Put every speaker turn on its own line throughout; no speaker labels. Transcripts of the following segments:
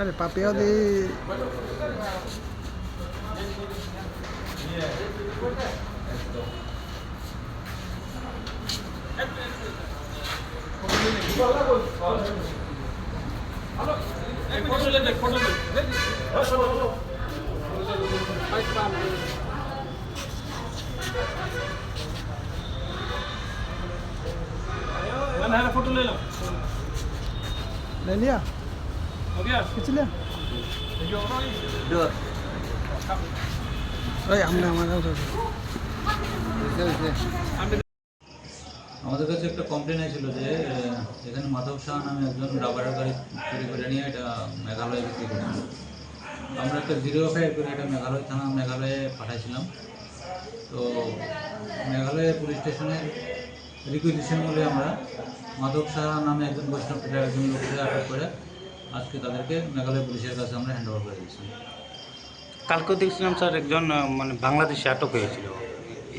Vale, papeo
de... ले
लिया আমাদের
কাছে একটা কমপ্লেন হয়েছিল যে এখানে মাধব শাহ নামে একজন রাবারের গাড়ি চুরি করে নিয়ে এটা মেঘালয় বিক্রি করে আমরা একটা জিরো ফাইভ করে এটা মেঘালয় থানা মেঘালয়ে পাঠাইছিলাম। তো মেঘালয় পুলিশ স্টেশনের রিকুইজিশন বলে আমরা মাধব শাহ নামে একজন বৈষ্ণব একজন লোককে আটক করে আজকে তাদেরকে মেঘালয় পুলিশের কাছে আমরা হ্যান্ড ওভার করে দিয়েছি
কালকেও দেখছিলাম স্যার একজন মানে বাংলাদেশে আটক হয়েছিল।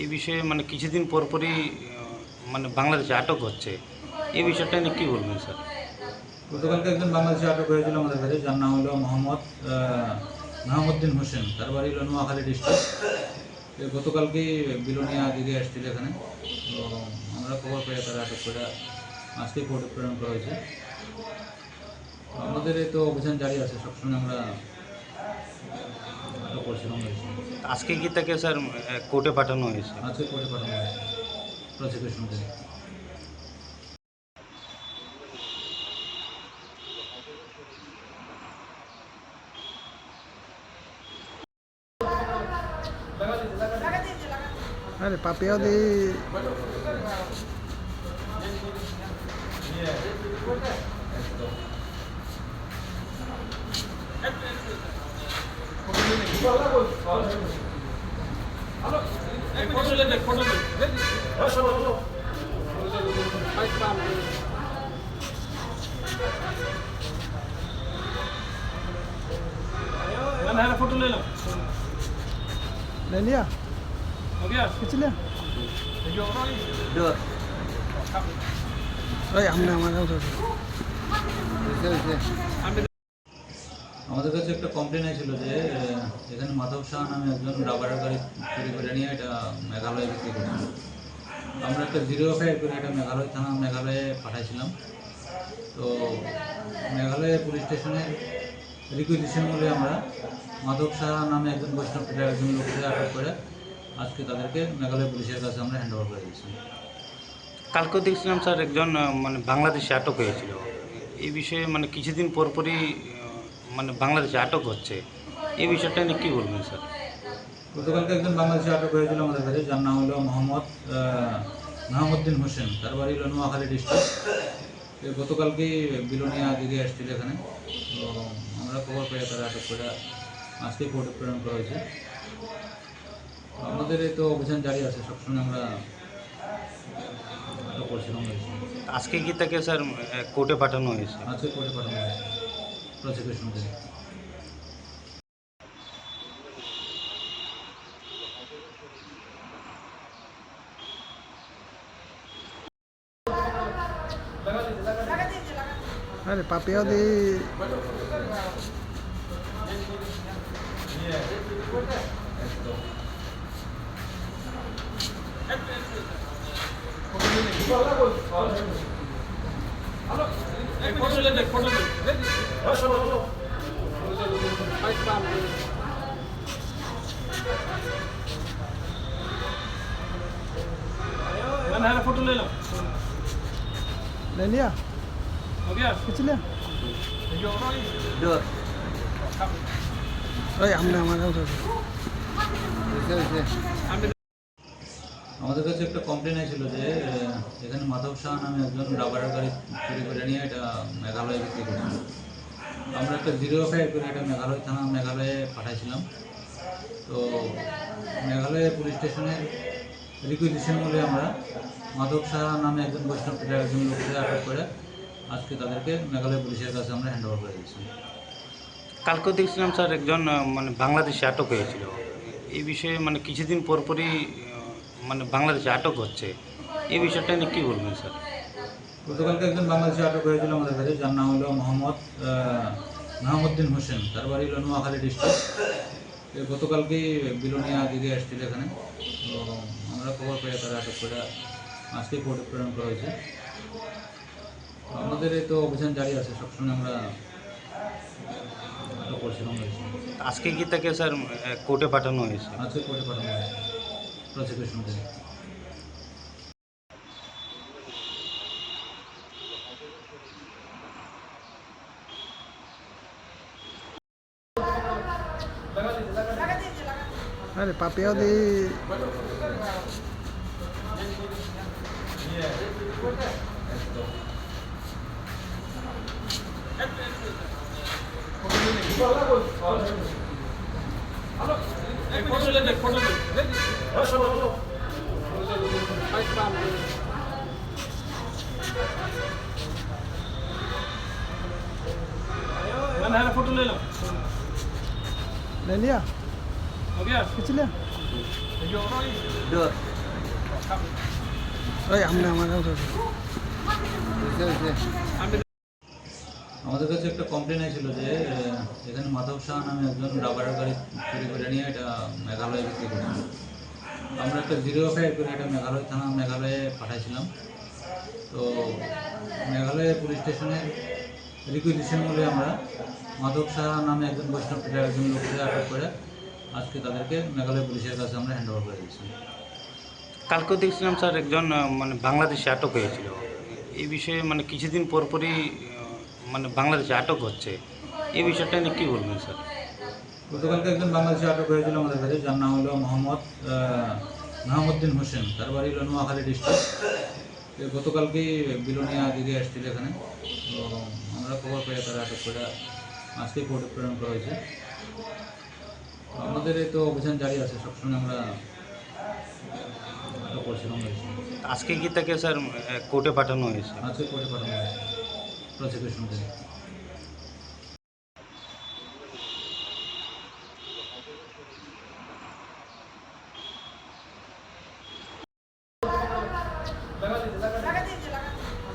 এই বিষয়ে মানে কিছুদিন পরপরই মানে বাংলাদেশে আটক হচ্ছে। এই বিষয়টা নিয়ে কী বলবেন স্যার?
গতকালকে একজন বাংলাদেশে আটক হয়েছিল আমাদের কাছে যার নাম হলো মোহাম্মদ মেহমুদ্দিন হোসেন। তার বাড়ি হলো নোয়াখালী ডিস্ট্রিক্ট গতকালকেই বিলোনিয়া দিকে এসেছিল এখানে। তো আমরা খবর পেয়ে তারা আটক করে আজকে কোর্টে প্রেরণ করা হয়েছে। আমাদের এই তো অভিযান জারি আছে সবসময় আমরা
আজকে কি তাকে স্যার কোর্টে পাঠানো হয়েছে?
আজকে কোর্টে পাঠানো হয়েছে প্রসিকিউশন থেকে
দি।
फोटो फोटो ले लो ले
लिया
हो गया
खींच लिया अरे हमने
हमारा उधर
আমাদের কাছে একটা কমপ্লেন ছিল যে এখানে মাধব শাহ নামে একজন রাবারের গাড়ি তৈরি করে নিয়ে এটা মেঘালয়ে বিক্রি করছিল। আমরা একটা জিরো এফআইআর করে এটা মেঘালয় থানা, মেঘালয়ে পাঠাইছিলাম। তো মেঘালয় পুলিশ স্টেশনের রিকুইজিশন বলে আমরা মাধব শাহ নামে একজন বৈষ্ণব একজন লোককে আটক করে আজকে তাদেরকে মেঘালয় পুলিশের কাছে আমরা হ্যান্ড ওভার করে দিয়েছি।
কালকেও দেখছিলাম স্যার, একজন মানে বাংলাদেশে আটক হয়েছিল। এই বিষয়ে মানে কিছুদিন পরপরই মানে বাংলাদেশে আটক হচ্ছে। এই বিষয়টা নিয়ে কী বলবেন স্যার?
গতকালকে একজন বাংলাদেশে আটক হয়েছিল আমাদের কাছে যার নাম হলো মোহাম্মদ মেহমুদ্দিন হোসেন। তার বাড়ি হলো নোয়াখালী ডিস্ট্রিক্ট গতকালকেই বিলোনিয়া দিকে এসেছিল এখানে। তো আমরা খবর পেয়ে তারা আটক করে আজকে কোর্টে প্রেরণ করা হয়েছে। আমাদের এই তো অভিযান জারি আছে সবসময় আমরা আটক করছিলাম
আজকে কি তাকে স্যার কোর্টে পাঠানো হয়েছে?
আজকে কোর্টে পাঠানো হয়েছে। প্রসিকিউশন থেকে
আরে পাপিয়াও দি
फोटो ले ले फोटो ले लो ले
लिया
हो गया
खींच लिया
अरे
हमने हमारा আমাদের
কাছে একটা কমপ্লেন ছিল যে এখানে মাধব শাহ নামে একজন রাবারের গাড়ি চুরি করে নিয়ে এটা মেঘালয়ে বিক্রি করছিল। আমরা একটা জিরো এফআইআর করে এটা মেঘালয় থানা মেঘালয়ে পাঠাইছিলাম। তো মেঘালয় পুলিশ স্টেশনের রিকুইজিশন বলে আমরা মাধব শাহ নামে একজন বৈষ্ণব পেটার একজন লোককে আটক করে আজকে তাদেরকে মেঘালয় পুলিশের কাছে আমরা হ্যান্ড ওভার করে দিয়েছি।
কালকেও দেখছিলাম স্যার, একজন মানে বাংলাদেশে আটক হয়েছিল। এই বিষয়ে মানে কিছুদিন পরপরই মানে বাংলাদেশে আটক হচ্ছে। এই বিষয়টা নিয়ে কী বলবেন স্যার?
গতকালকে একজন বাংলাদেশে আটক হয়েছিল আমাদের কাছে যার নাম হলো মোহাম্মদ আহ, নাহামুদ্দিন হোসেন। তার বাড়ি হলো নোয়াখালী ডিস্ট্রিক্ট গতকালকেই বিলোনিয়া দিকে এসেছিল এখানে। তো আমরা খবর পেয়ে তারা আটক করে আজকে কোর্টে প্রেরণ করা হয়েছে। আমাদের এই তো অভিযান জারি আছে সবসময় আমরা আটক করছিলাম।
আজকে কি তাকে স্যার কোর্টে পাঠানো হয়েছে?
আজকে কোর্টে পাঠানো হয়েছে। প্রসিকিউশন থেকে
আরে পাপিয়াও দি
এই मैंने है फोटो ले लो
ले लिया
हो गया
खींच लिया
ডোর
ওই আমরা আমাদের
হয়েছে হয়েছে
আমাদের কাছে একটা কমপ্লেন ছিল যে আহ, এখানে মাধব শাহ নামে একজন রাবারের গাড়ি চুরি করে নিয়ে এটা মেঘালয়ে বিক্রি করছিল আমরা একটা জিরো এফআইআর করে এটা মেঘালয় থানা মেঘালয়ে পাঠাইছিলাম তো মেঘালয় পুলিশ স্টেশনের রিকুইজিশন বলে আমরা। মাধব শাহ নামে একজন বৈষ্ণব পূজার একজন লোককে আটক করে আজকে তাদেরকে মেঘালয় পুলিশের কাছে আমরা হ্যান্ড ওভার করে দিচ্ছি।
কালকেও দেখছিলাম স্যার একজন মানে বাংলাদেশে আটক হয়েছিল। এই বিষয়ে মানে কিছুদিন পরপরই মানে বাংলাদেশে আটক হচ্ছে। এই বিষয়টা নিয়ে কী বলবেন স্যার?
গতকালকে একজন বাংলাদেশে আটক হয়েছিল আমাদের কাছে যার নাম হলো মোহাম্মদ আহ, নাহামুদ্দিন হোসেন। তার বাড়ি হলো নোয়াখালী ডিস্ট্রিক্ট গতকালকেই বিলোনিয়া দিকে এসেছিল এখানে। তো আমরা খবর পেয়ে তারা আটক করে আজকে কোর্টে প্রেরণ করা হয়েছে। আমাদের এই তো অভিযান জারি আছে সবসময় আমরা আটক করছিলাম।
আজকে কি তাকে স্যার কোর্টে পাঠানো হয়েছে?
আজকে কোর্টে পাঠানো হয়েছে। প্রসিকিউশন থেকে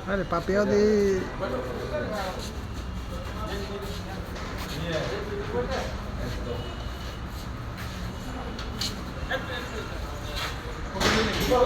Vale, papeo de...